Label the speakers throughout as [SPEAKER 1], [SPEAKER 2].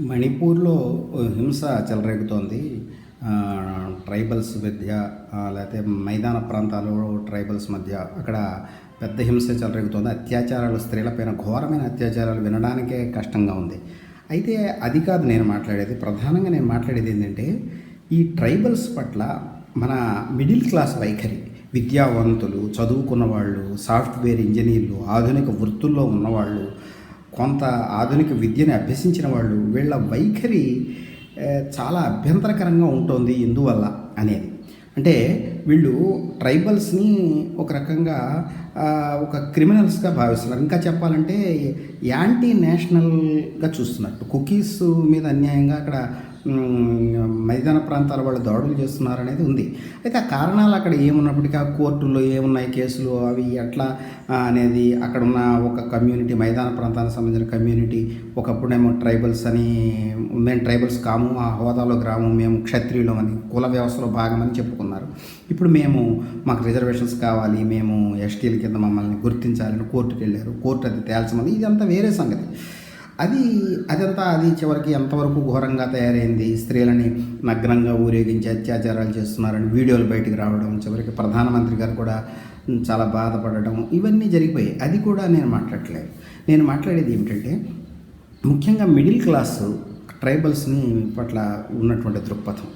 [SPEAKER 1] మణిపూర్లో హింస చెలరేగుతోంది. ట్రైబల్స్ మధ్య లేకపోతే మైదాన ప్రాంతాలు ట్రైబల్స్ మధ్య అక్కడ పెద్ద హింస చెలరేగుతోంది. అత్యాచారాలు స్త్రీలపైన ఘోరమైన అత్యాచారాలు వినడానికే కష్టంగా ఉంది. అయితే అది కాదు నేను మాట్లాడేది. ప్రధానంగా నేను మాట్లాడేది ఏంటంటే ఈ ట్రైబల్స్ పట్ల మన మిడిల్ క్లాస్ వైఖరి విద్యావంతులు చదువుకున్న వాళ్ళు సాఫ్ట్వేర్ ఇంజనీర్లు ఆధునిక వృత్తుల్లో ఉన్నవాళ్ళు కొంత ఆధునిక విద్యను అభ్యసించిన వాళ్ళు వీళ్ళ వైఖరి చాలా అభ్యంతరకరంగా ఉంటుంది ఎందువల్ల అనేది. అంటే వీళ్ళు ట్రైబల్స్ని ఒక రకంగా ఒక క్రిమినల్స్గా భావిస్తున్నారు. ఇంకా చెప్పాలంటే యాంటీ నేషనల్గా చూస్తున్నట్టు. కుకీస్ మీద అన్యాయంగా అక్కడ మైదాన ప్రాంతాల వాళ్ళు దాడులు చేస్తున్నారు అనేది ఉంది. అయితే ఆ కారణాలు అక్కడ ఏమున్నప్పటికీ ఆ కోర్టుల్లో ఏమున్నాయి కేసులు అవి ఎట్లా అనేది అక్కడ ఉన్న ఒక కమ్యూనిటీ మైదాన ప్రాంతానికి సంబంధించిన కమ్యూనిటీ ఒకప్పుడేమో ట్రైబల్స్ అని మేము ట్రైబల్స్ కాము ఆ హోదాలో గ్రామం మేము క్షత్రియులం అని కుల వ్యవస్థలో భాగమని చెప్పుకున్నారు. ఇప్పుడు మేము మాకు రిజర్వేషన్స్ కావాలి మేము ఎస్టీల కింద మమ్మల్ని గుర్తించాలని కోర్టుకు వెళ్ళారు కోర్టు అది తేల్చమని ఇదంతా వేరే సంగతి. అది అదంతా అది చివరికి ఎంతవరకు ఘోరంగా తయారైంది? స్త్రీలని నగ్నంగా ఊరేగించి అత్యాచారాలు చేస్తున్నారని వీడియోలు బయటికి రావడం చివరికి ప్రధానమంత్రి గారు కూడా చాలా బాధపడడం ఇవన్నీ జరిగిపోయాయి. అది కూడా నేను మాట్లాడట్లేదు. నేను మాట్లాడేది ఏమిటంటే ముఖ్యంగా మిడిల్ క్లాస్ ట్రైబల్స్ని పట్ల ఉన్నటువంటి దృక్పథం.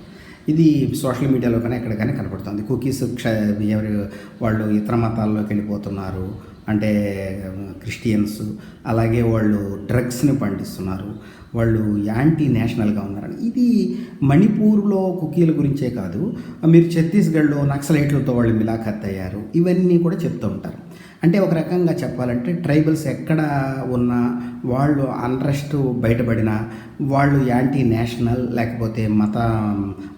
[SPEAKER 1] ఇది సోషల్ మీడియాలో కానీ ఎక్కడ కానీ కనపడుతుంది. కుకీస్ క్ష ఎవరు వాళ్ళు ఇతర మతాల్లోకి వెళ్ళిపోతున్నారు. అంటే క్రిస్టియన్స్ అలాగే వాళ్ళు డ్రగ్స్ని పండిస్తున్నారు. వాళ్ళు యాంటీ నేషనల్గా ఉన్నారని. ఇది మణిపూర్లో కుకీల గురించే కాదు మీరు ఛత్తీస్గఢ్లో నక్సలైట్లతో వాళ్ళు మిలాఖత్ అయ్యారు. ఇవన్నీ కూడా చెప్తూ ఉంటారు. అంటే ఒక రకంగా చెప్పాలంటే ట్రైబల్స్ ఎక్కడ ఉన్నా వాళ్ళు అన్రెస్ట్ బయటపడినా వాళ్ళు యాంటీ నేషనల్ లేకపోతే మత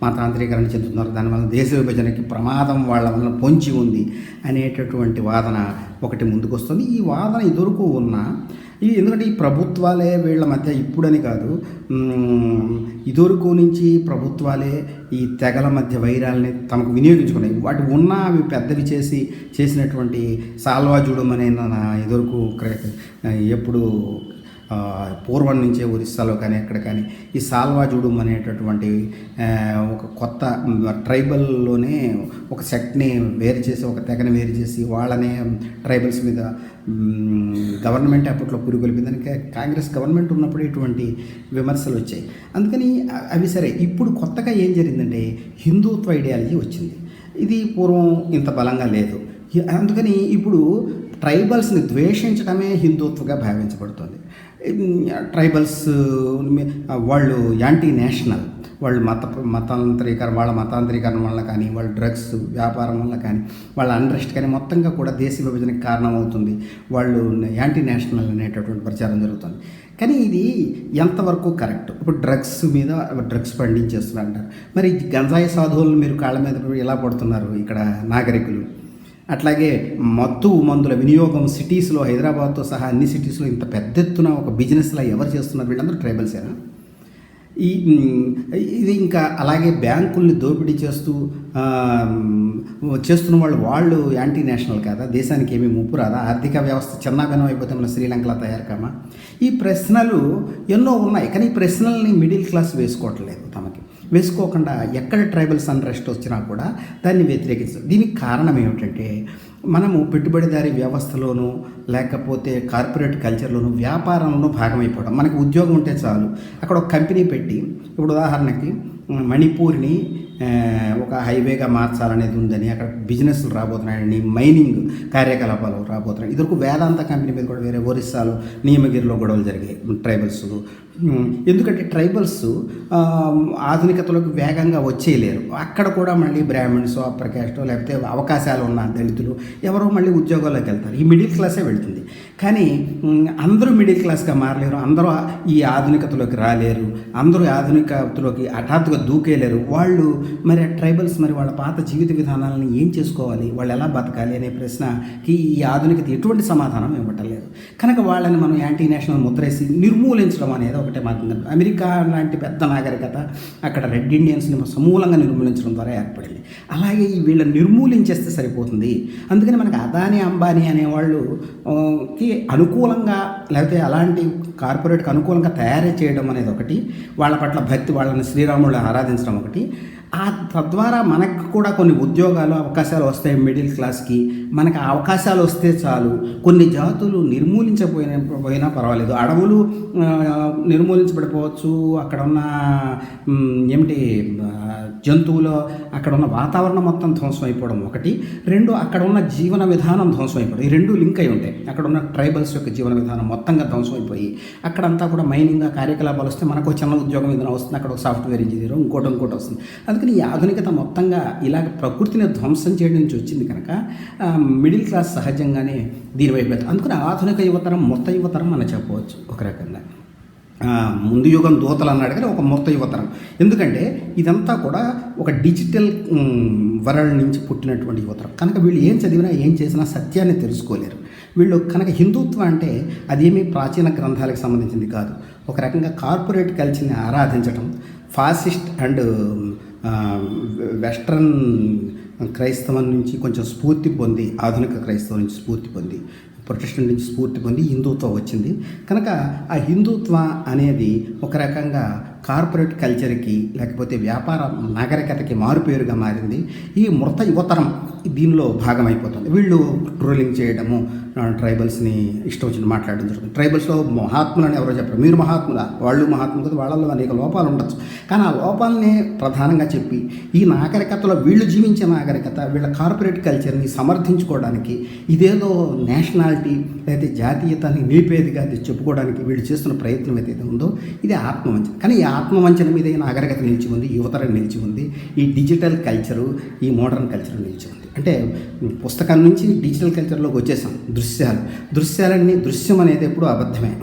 [SPEAKER 1] మతాంతరీకరణ చెందుతున్నారు. దానివల్ల దేశ విభజనకి ప్రమాదం వాళ్ళ వల్ల పొంచి ఉంది అనేటటువంటి వాదన ఒకటి ముందుకొస్తుంది. ఈ వాదన ఇదివరకు ఉన్నా ఈ ఎందుకంటే ఈ ప్రభుత్వాలే వీళ్ళ మధ్య ఇప్పుడని కాదు ఇదివరకు నుంచి ప్రభుత్వాలే ఈ తెగల మధ్య వైరాలని తమకు వినియోగించుకున్నాయి. వాటి ఉన్న అవి పెద్దవి చేసి చేసినటువంటి సాల్వాజుడం అనే నా ఇదివరకు ఎప్పుడు పూర్వం నుంచే ఒరిస్సాలో కానీ ఎక్కడ కానీ ఈ సాల్వాజుడుం అనేటటువంటి ఒక కొత్త ట్రైబల్లోనే ఒక సెట్ని వేరు చేసి ఒక తెగని వేరు చేసి వాళ్ళనే ట్రైబల్స్ మీద గవర్నమెంట్ అప్పట్లో పురిగొలిపిందని కాంగ్రెస్ గవర్నమెంట్ ఉన్నప్పుడు ఇటువంటి విమర్శలు వచ్చాయి. అందుకని అవి సరే. ఇప్పుడు కొత్తగా ఏం జరిగిందంటే హిందుత్వ ఐడియాలజీ వచ్చింది. ఇది పూర్వం ఇంత బలంగా లేదు. అందుకని ఇప్పుడు ట్రైబల్స్ని ద్వేషించడమే హిందుత్వగా భావించబడుతుంది. ట్రైబల్స్ వాళ్ళు యాంటీ నేషనల్ వాళ్ళు మత మతాంతరీకరణ వాళ్ళ మతాంతరీకరణ వల్ల కానీ వాళ్ళ డ్రగ్స్ వ్యాపారం వల్ల కానీ వాళ్ళ అండ్రెస్ట్ కానీ మొత్తంగా కూడా దేశ విభజనకి కారణమవుతుంది. వాళ్ళు యాంటీ నేషనల్ అనేటటువంటి ప్రచారం జరుగుతుంది. కానీ ఇది ఎంతవరకు కరెక్ట్? ఇప్పుడు డ్రగ్స్ మీద డ్రగ్స్ పండించేస్తున్నారు అంటారు. మరి గంజాయి సాధువులు మీరు కాళ్ళ మీద ఎలా పడుతున్నారు ఇక్కడ నాగరికులు. అట్లాగే మత్తు మందుల వినియోగం సిటీస్లో హైదరాబాద్తో సహా అన్ని సిటీస్లో ఇంత పెద్ద ఎత్తున ఒక బిజినెస్లా ఎవరు చేస్తున్నారు వీళ్ళందరూ ట్రైబల్సేనా ఈ ఇది ఇంకా అలాగే బ్యాంకుల్ని దోపిడీ చేస్తూ చేస్తున్న వాళ్ళు వాళ్ళు యాంటీ నేషనల్ కాదా? దేశానికి ఏమీ ముప్పు రాదా? ఆర్థిక వ్యవస్థ చిన్నాభిన్నం అయిపోతే మన శ్రీలంకలా తయారు కామా? ఈ ప్రశ్నలు ఎన్నో ఉన్నాయి కానీ ఈ ప్రశ్నల్ని మిడిల్ క్లాస్ వేసుకోవట్లేదు తమకి. వేసుకోకుండా ఎక్కడ ట్రైబల్స్ అన్రెస్ట్ వచ్చినా కూడా దాన్ని వ్యతిరేకిస్తాం దీనికి కారణం ఏమిటంటే మనము పెట్టుబడిదారీ వ్యవస్థలోనూ లేకపోతే కార్పొరేట్ కల్చర్లోనూ వ్యాపారంలోనూ భాగమైపోవడం. మనకి ఉద్యోగం ఉంటే చాలు. అక్కడ ఒక కంపెనీ పెట్టి ఇప్పుడు ఉదాహరణకి మణిపూర్ని ఒక హైవేగా మార్చాలనేది ఉందని అక్కడ బిజినెస్లు రాబోతున్నాయని మైనింగ్ కార్యకలాపాలు రాబోతున్నాయి. ఇదివరకు వేదాంత కంపెనీ మీద కూడా వేరే ఒరిస్సాలో నియమగిరిలో గొడవలు జరిగాయి. Tribals Hmm. ఎందుకంటే ట్రైబల్స్ ఆధునికతలోకి వేగంగా వచ్చేయలేరు. అక్కడ కూడా మళ్ళీ బ్రాహ్మణ్స్ అప్పర్ క్యాస్ట్ లేకపోతే అవకాశాలు ఉన్న దళితులు ఎవరో మళ్ళీ ఉద్యోగాల్లోకి వెళ్తారు. ఈ మిడిల్ క్లాసే వెళ్తుంది. కానీ అందరూ మిడిల్ క్లాస్గా మారలేరు. అందరూ ఈ ఆధునికతలోకి రాలేరు. అందరూ ఆధునికతలోకి హఠాత్తుగా దూకేయలేరు వాళ్ళు మరి ఆ ట్రైబల్స్ మరి వాళ్ళ పాత జీవిత విధానాలను ఏం చేసుకోవాలి? వాళ్ళు ఎలా బతకాలి అనే ప్రశ్నకి ఈ ఆధునికత ఎటువంటి సమాధానం ఇవ్వటలేదు కనుక వాళ్ళని మనం యాంటీ నేషనల్ ముద్రేసి నిర్మూలించడం అనేది ఒకటే మార్గం. అమెరికా లాంటి పెద్ద నాగరికత అక్కడ రెడ్ ఇండియన్స్ని సమూలంగా నిర్మూలించడం ద్వారా ఏర్పడింది. అలాగే ఈ వీళ్ళని నిర్మూలించేస్తే సరిపోతుంది. అందుకని మనకి అదాని అంబానీ అనేవాళ్ళు కి అనుకూలంగా లేకపోతే అలాంటి కార్పొరేట్కి అనుకూలంగా తయారు చేయడం అనేది ఒకటి వాళ్ళ పట్ల భక్తి వాళ్ళని శ్రీరాముడు ఆరాధించడం ఒకటి. ఆ తద్వారా మనకు కూడా కొన్ని ఉద్యోగాలు అవకాశాలు వస్తాయి మిడిల్ క్లాస్కి మనకు అవకాశాలు వస్తే చాలు. కొన్ని జాతులు నిర్మూలించపోయిన పోయినా పర్వాలేదు. అడవులు నిర్మూలించబడిపోవచ్చు. అక్కడ ఉన్న ఏమిటి జంతువులు అక్కడ ఉన్న వాతావరణం మొత్తం ధ్వంసం అయిపోవడం ఒకటి. రెండు అక్కడ ఉన్న జీవన విధానం ధ్వంసం అయిపోవడం. ఈ రెండు లింక్ అయి ఉంటాయి. అక్కడ ఉన్న ట్రైబల్స్ యొక్క జీవన విధానం మొత్తంగా ధ్వంసం అయిపోయి అక్కడంతా కూడా మైనింగ్ కార్యకలాపాలు వస్తే మనకు చిన్న ఉద్యోగం ఏదైనా వస్తుంది. అక్కడ ఒక సాఫ్ట్వేర్ ఇంజనీర్ ఇంకోటి ఇంకోటి వస్తుంది. అందుకని ఈ ఆధునికత మొత్తంగా ఇలాగ ప్రకృతిని ధ్వంసం చేయడం నుంచి వచ్చింది కనుక మిడిల్ క్లాస్ సహజంగానే దీనివైపు వెళ్తాం. అందుకని ఆధునిక యువతరం మొత్త యువతరం మనం చెప్పవచ్చు ఒక రకంగా. ముందు యుగం దూతలు అన్నాడు కానీ ఒక మొత్త యువతరం. ఎందుకంటే ఇదంతా కూడా ఒక డిజిటల్ వరల్డ్ నుంచి పుట్టినటువంటి యువతరం. కనుక వీళ్ళు ఏం చదివినా ఏం చేసినా సత్యాన్ని తెలుసుకోలేరు. వీళ్ళు కనుక హిందుత్వం అంటే అదేమీ ప్రాచీన గ్రంథాలకు సంబంధించింది కాదు. ఒక రకంగా కార్పొరేట్ కల్చర్ని ఆరాధించడం ఫాసిస్ట్ అండ్ వెస్ట్రన్ క్రైస్తవం నుంచి కొంచెం స్ఫూర్తి పొంది ఆధునిక క్రైస్తవం నుంచి స్ఫూర్తి పొంది ప్రొటెస్టెంట్ నుంచి స్ఫూర్తి పొంది హిందుత్వం వచ్చింది. కనుక ఆ హిందుత్వ అనేది ఒక రకంగా కార్పొరేట్ కల్చర్కి లేకపోతే వ్యాపార నాగరికతకి మారుపేరుగా మారింది. ఈ మృత యువతరం దీనిలో భాగమైపోతుంది. వీళ్ళు ట్రోలింగ్ చేయడము ట్రైబల్స్ని ఇష్టం వచ్చిన మాట్లాడడం జరుగుతుంది. ట్రైబల్స్లో మహాత్ములని ఎవరో చెప్పరు. మీరు మహాత్ములా? వాళ్ళు మహాత్ములు కదా. వాళ్ళలో అనేక లోపాలు ఉండొచ్చు. కానీ ఆ లోపాలని ప్రధానంగా చెప్పి ఈ నాగరికతలో వీళ్ళు జీవించే నాగరికత వీళ్ళ కార్పొరేట్ కల్చర్ని సమర్థించుకోవడానికి ఇదేదో నేషనాలిటీ లేదా జాతీయతని నిలిపేదిగా అది చెప్పుకోవడానికి వీళ్ళు చేస్తున్న ప్రయత్నం ఏదైతే ఉందో ఇది ఆత్మవంచన. కానీ ఈ ఆత్మవంచన మీద నాగరికత నిలిచి ఉంది యువతరం నిలిచి ఉంది ఈ డిజిటల్ కల్చరు ఈ మోడర్న్ కల్చర్ నిలిచి ఉంది. అంటే పుస్తకం నుంచి డిజిటల్ కల్చర్లోకి వచ్చేసాం. దృశ్యాలు. దృశ్యాలన్నీ దృశ్యం అనేది ఎప్పుడు అబద్ధమే.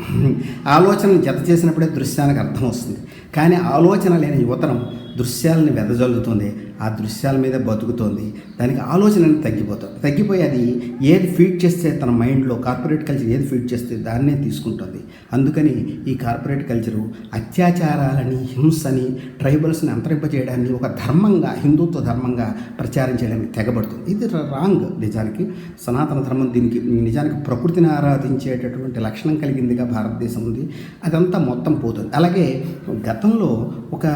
[SPEAKER 1] ఆలోచనలు జత చేసినప్పుడే దృశ్యానికి అర్థం వస్తుంది. కానీ ఆలోచన లేని యువతరం దృశ్యాలని వెదజల్లుతుంది. ఆ దృశ్యాల మీద బతుకుతోంది. దానికి ఆలోచన అనేది తగ్గిపోతుంది. తగ్గిపోయి అది ఏది ఫీడ్ చేస్తే తన మైండ్లో కార్పొరేట్ కల్చర్ ఏది ఫీడ్ చేస్తే దాన్నే తీసుకుంటుంది. అందుకని ఈ కార్పొరేట్ కల్చరు అత్యాచారాలని హింసని ట్రైబల్స్ని అంతరింపజేయడాన్ని ఒక ధర్మంగా హిందుత్వ ధర్మంగా ప్రచారం చేయడానికి తెగబడుతుంది. ఇది రాంగ్ నిజానికి. సనాతన ధర్మం దీనికి నిజానికి ప్రకృతిని ఆరాధించేటటువంటి లక్షణం కలిగిందిగా భారతదేశం ఉంది. అదంతా మొత్తం పోతుంది. అలాగే గతంలో ఒక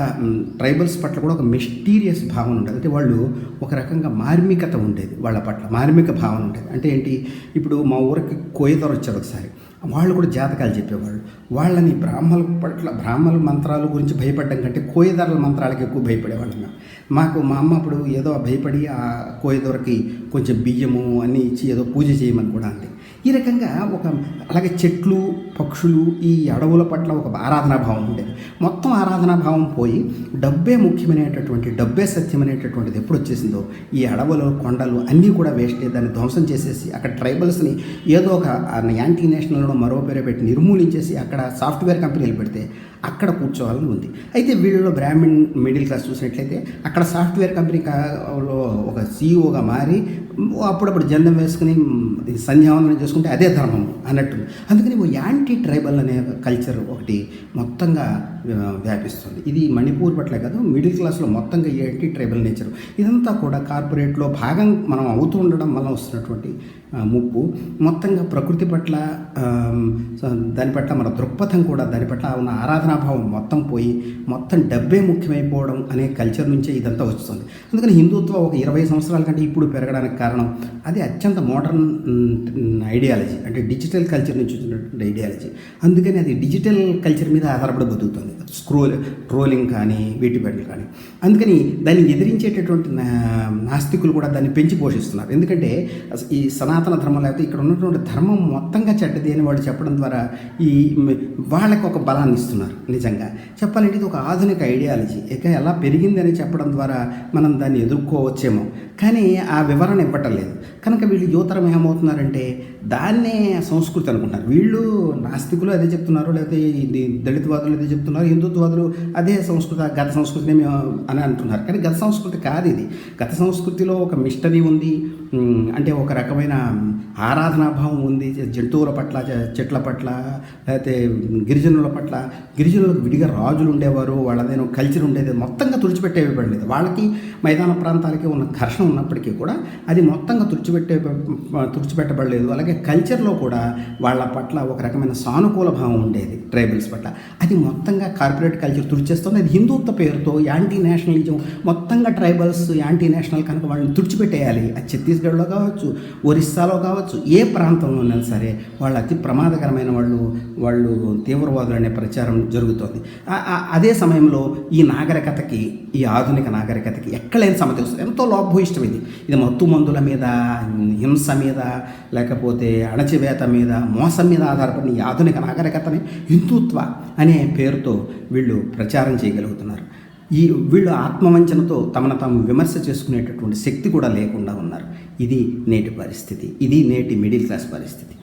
[SPEAKER 1] ట్రైబల్స్ పట్ల కూడా ఒక మిస్టీరియస్ భావన ఉండేది. అంటే వాళ్ళు ఒక రకంగా మార్మికత ఉండేది వాళ్ళ పట్ల మార్మిక భావన ఉండేది. అంటే ఏంటి? ఇప్పుడు మా ఊరికి కోయదొర వచ్చారు ఒకసారి. వాళ్ళు కూడా జాతకాలు చెప్పేవాళ్ళు. వాళ్ళని బ్రాహ్మణుల పట్ల బ్రాహ్మణుల మంత్రాల గురించి భయపడడం కంటే కోయదారుల మంత్రాలకు ఎక్కువ భయపడేవాళ్ళం మేము. మాకు మా అమ్మ అప్పుడు ఏదో భయపడి ఆ కోయ దొరకి కొంచెం బియ్యము అన్నీ ఇచ్చి ఏదో పూజ చేయమని కూడా అంది. ఈ రకంగా ఒక అలాగే చెట్లు పక్షులు ఈ అడవుల పట్ల ఒక ఆరాధనా భావం ఉండేది. మొత్తం ఆరాధనా భావం పోయి డబ్బే ముఖ్యమైనటువంటి డబ్బే సత్యమైనటువంటిది ఎప్పుడు వచ్చేసిందో ఈ అడవులు కొండలు అన్నీ కూడా వేస్టే దాన్ని ధ్వంసం చేసేసి అక్కడ ట్రైబల్స్ని ఏదో ఒక యాంటీ నేషనల్లో మరో పేరు పెట్టి నిర్మూలించేసి అక్కడ సాఫ్ట్వేర్ కంపెనీలు పెడితే అక్కడ కూర్చోవాలని ఉంది. అయితే వీళ్ళలో బ్రాహ్మణ్ మిడిల్ క్లాస్ చూసినట్లయితే అక్కడ సాఫ్ట్వేర్ కంపెనీ ఒక సీఈఓగా మారి అప్పుడప్పుడు జెండం వేసుకుని సంధ్యావందనం చేసుకుంటే అదే ధర్మం అన్నట్టు. అందుకని ఓ యాంటీ ట్రైబల్ అనే కల్చర్ ఒకటి మొత్తంగా వ్యాపిస్తుంది. ఇది మణిపూర్ పట్ల కాదు మిడిల్ క్లాస్లో మొత్తంగా ఈ యాంటీ ట్రైబల్ నేచర్. ఇదంతా కూడా కార్పొరేట్లో భాగం మనం అవుతూ ఉండడం వల్ల వస్తున్నటువంటి ముప్పు. మొత్తంగా ప్రకృతి పట్ల దాని పట్ల మన దృక్పథం కూడా దాని పట్ల ఉన్న ఆరాధనాభావం మొత్తం పోయి మొత్తం డబ్బే ముఖ్యమైపోవడం అనే కల్చర్ నుంచే ఇదంతా వస్తుంది. అందుకని హిందుత్వం ఒక ఇరవై సంవత్సరాల కంటే ఇప్పుడు పెరగడానికి కారణం. అది అత్యంత మోడర్న్ ఐడియాలజీ అంటే డిజిటల్ కల్చర్ నుంచి వచ్చినటువంటి ఐడియాలజీ అందుకని అది డిజిటల్ కల్చర్ మీద ఆధారపడి బతుకుతుంది. స్క్రోల్ ట్రోలింగ్ కానీ వీటి కానీ. అందుకని దాన్ని ఎదిరించేటటువంటి నాస్తికులు కూడా దాన్ని పెంచి పోషిస్తున్నారు. ఎందుకంటే ఈ సనాతన ధర్మం లేకపోతే ఇక్కడ ఉన్నటువంటి ధర్మం మొత్తంగా చెడ్డది అని వాళ్ళు చెప్పడం ద్వారా ఈ వాళ్ళకు వాళ్ళకి ఒక బలాన్ని ఇస్తున్నారు. నిజంగా. చెప్పాలంటే ఇది ఒక ఆధునిక ఐడియాలజీ ఇక ఎలా పెరిగిందని చెప్పడం ద్వారా మనం దాన్ని ఎదుర్కోవచ్చేమో. కానీ ఆ వివరణ ఇవ్వటం లేదు. కనుక వీళ్ళు యువతరం ఏమవుతున్నారంటే దాన్నే సంస్కృతి అనుకుంటారు. వీళ్ళు నాస్తికులు అదే చెప్తున్నారు లేకపోతే ఇది దళితవాదులు అదే చెప్తున్నారు హిందుత్వవాదులు అదే సంస్కృతి గత సంస్కృతిని మేము అని అంటున్నారు. కానీ గత సంస్కృతి కాదు ఇది. గత సంస్కృతిలో ఒక మిస్టరీ ఉంది అంటే ఒక రకమైన ఆరాధనాభావం ఉంది జంతువుల పట్ల చెట్ల పట్ల లేకపోతే గిరిజనుల పట్ల. గిరిజనులకు విడిగా రాజులు ఉండేవారు వాళ్ళదేనో కల్చర్ ఉండేది మొత్తంగా తుడిచిపెట్టేయబడలేదు. వాళ్ళకి మైదాన ప్రాంతాలకి ఉన్న ఘర్షణ ఉన్నప్పటికీ కూడా అది మొత్తంగా తుడిచిపెట్టే తుడిచిపెట్టబడలేదు. అలాగే కల్చర్లో కూడా వాళ్ళ పట్ల ఒక రకమైన సానుకూల భావం ఉండేది ట్రైబల్స్ పట్ల. అది మొత్తంగా కార్పొరేట్ కల్చర్ తుడిచేస్తుంది. అది హిందుత్వ పేరుతో యాంటీ నేషనలిజం మొత్తంగా ట్రైబల్స్ యాంటీ నేషనల్ కనుక వాళ్ళని తుడిచిపెట్టేయాలి. అది ఛత్తీస్గఢ్లో కావచ్చు ఒరిస్సాలో కావచ్చు ఏ ప్రాంతంలోనైనా సరే వాళ్ళు అతి ప్రమాదకరమైన వాళ్ళు వాళ్ళు తీవ్రవాదులు అనే ప్రచారం జరుగుతోంది. అదే సమయంలో ఈ నాగరికతకి ఈ ఆధునిక నాగరికతకి ఎక్కడైనా సమతి వస్తుంది. ఎంతో లోభభూయిష్టం ఇది మత్తు మందుల మీద హింస మీద లేకపోతే అణచివేత మీద మోసం మీద ఆధారపడిన ఈ ఆధునిక నాగరికతని హిందుత్వ అనే పేరుతో వీళ్ళు ప్రచారం చేయగలుగుతున్నారు. ఈ వీళ్ళు ఆత్మవంచనతో తమను తాము విమర్శ చేసుకునేటటువంటి శక్తి కూడా లేకుండా ఉన్నారు. ఇది నేటి పరిస్థితి. ఇది నేటి మిడిల్ క్లాస్ పరిస్థితి.